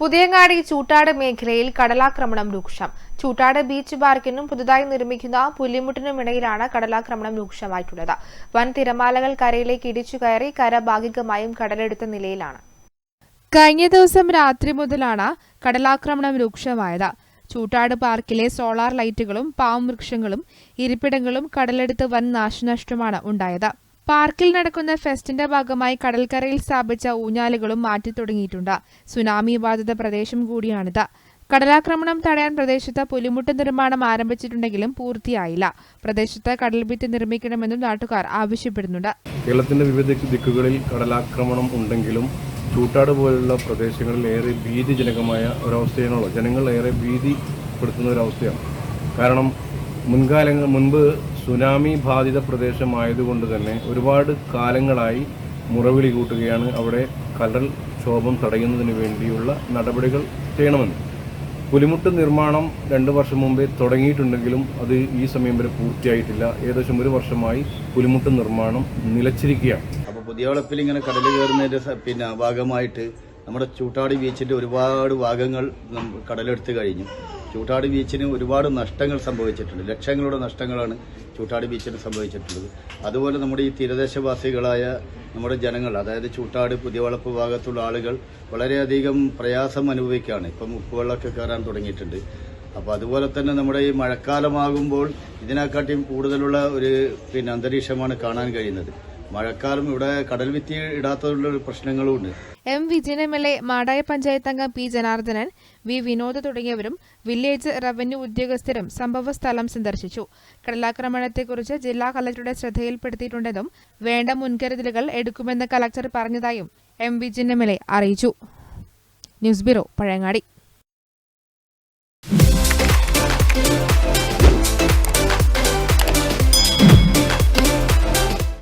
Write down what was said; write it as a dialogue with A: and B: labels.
A: പുതിയങ്ങാടി ചൂട്ടാട് മേഖലയിൽ കടലാക്രമണം രൂക്ഷം. ചൂട്ടാട് ബീച്ച് പാർക്കിനും പുതുതായി നിർമ്മിക്കുന്ന പുല്ലിമുട്ടിനും ഇടയിലാണ് കടലാക്രമണം രൂക്ഷമായിട്ടുള്ളത്. വൻ തിരമാലകൾ കരയിലേക്ക് ഇടിച്ചു കയറി കര ഭാഗികമായും കടലെടുത്ത നിലയിലാണ്. കഴിഞ്ഞ ദിവസം രാത്രി മുതലാണ് കടലാക്രമണം രൂക്ഷമായത്. ചൂട്ടാട് പാർക്കിലെ സോളാർ ലൈറ്റുകളും പാവം വൃക്ഷങ്ങളും ഇരിപ്പിടങ്ങളും കടലെടുത്ത് വൻ നാശനഷ്ടമാണ് ഉണ്ടായത്. പാർക്കിൽ നടക്കുന്ന ഫെസ്റ്റിന്റെ ഭാഗമായി കടൽക്കരയിൽ സ്ഥാപിച്ച ഊഞ്ഞാലുകളും മാറ്റി തുടങ്ങിയിട്ടുണ്ട്. സുനാമി ബാധിത പ്രദേശം കൂടിയാണിത്. കടലാക്രമണം തടയാൻ പ്രദേശത്ത് പുലിമുട്ട് നിർമ്മാണം ആരംഭിച്ചിട്ടുണ്ടെങ്കിലും പൂർത്തിയായില്ല. പ്രദേശത്ത് കടൽഭിത്തി നിർമ്മിക്കണമെന്നും നാട്ടുകാർ ആവശ്യപ്പെടുന്നുണ്ട്.
B: കേരളത്തിന്റെ വിവിധ ദിക്കുകളിൽ കടലാക്രമണം ഉണ്ടെങ്കിലും ചൂട്ടാട് പോലുള്ള പ്രദേശങ്ങളിൽ ഏറെ ഭീതിജനകമായ ഒരവസ്ഥയാണുള്ളത്. ജനങ്ങൾ ഏറെ ഭീതിപ്പെടുത്തുന്ന ഒരവസ്ഥയാണ്. കാരണം മുൻകാലങ്ങൾ മുൻപ് സുനാമി ബാധിത പ്രദേശമായതുകൊണ്ട് തന്നെ ഒരുപാട് കാലങ്ങളായി മുറവിളി കൂട്ടുകയാണ് അവിടെ കടൽ ക്ഷോഭം തടയുന്നതിന് വേണ്ടിയുള്ള നടപടികൾ ചെയ്യണമെന്ന്. പുലിമുട്ട് നിർമ്മാണം രണ്ട് വർഷം മുമ്പേ തുടങ്ങിയിട്ടുണ്ടെങ്കിലും അത് ഈ സമയം വരെ പൂർത്തിയായിട്ടില്ല. ഏകദേശം ഒരു വർഷമായി പുലിമുട്ട് നിർമ്മാണം നിലച്ചിരിക്കുകയാണ്.
C: അപ്പോൾ പുതിയ വളപ്പിൽ ഇങ്ങനെ കടൽ കയറുന്നതിന്റെ പിന്നെ ഭാഗമായിട്ട് നമ്മുടെ ചൂട്ടാടി ബീച്ചിന്റെ ഒരുപാട് ഭാഗങ്ങൾ കടലെടുത്ത് കഴിഞ്ഞു. ചൂട്ടാടി ബീച്ചിന് ഒരുപാട് നഷ്ടങ്ങൾ സംഭവിച്ചിട്ടുണ്ട്. ലക്ഷങ്ങളുടെ നഷ്ടങ്ങളാണ് ചൂട്ടാട് ബീച്ചിന് സംഭവിച്ചിട്ടുള്ളത്. അതുപോലെ നമ്മുടെ ഈ തീരദേശവാസികളായ നമ്മുടെ ജനങ്ങൾ അതായത് ചൂട്ടാട് പുതിയവളപ്പ് ഭാഗത്തുള്ള ആളുകൾ വളരെയധികം പ്രയാസം അനുഭവിക്കുകയാണ്. ഇപ്പം ഉപ്പുവെള്ളമൊക്കെ കയറാൻ തുടങ്ങിയിട്ടുണ്ട്. അപ്പോൾ അതുപോലെ തന്നെ നമ്മുടെ ഈ മഴക്കാലമാകുമ്പോൾ ഇതിനെക്കാട്ടിയും കൂടുതലുള്ള ഒരു പിന്നെ അന്തരീക്ഷമാണ് കാണാൻ കഴിയുന്നത്. മഴക്കാലം ഇവിടെ കടൽ ഭിത്തി ഇടാത്തതുള്ള പ്രശ്നങ്ങളുമുണ്ട്.
A: M Vijayan M L A Madayi panchayat അംഗം പി ജനാർദ്ദനൻ വി വിനോദ് തുടങ്ങിയവരും വില്ലേജ് റവന്യൂ ഉദ്യോഗസ്ഥരും സംഭവ സ്ഥലം സന്ദർശിച്ചു. കടലാക്രമണത്തെക്കുറിച്ച് ജില്ലാ കളക്ടറുടെ ശ്രദ്ധയിൽപ്പെടുത്തിയിട്ടുണ്ടെന്നും വേണ്ട മുൻകരുതലുകൾ എടുക്കുമെന്ന് collector പറഞ്ഞതായും M Vijayan M L A അറിയിച്ചു. News bureau Pazhayangadi.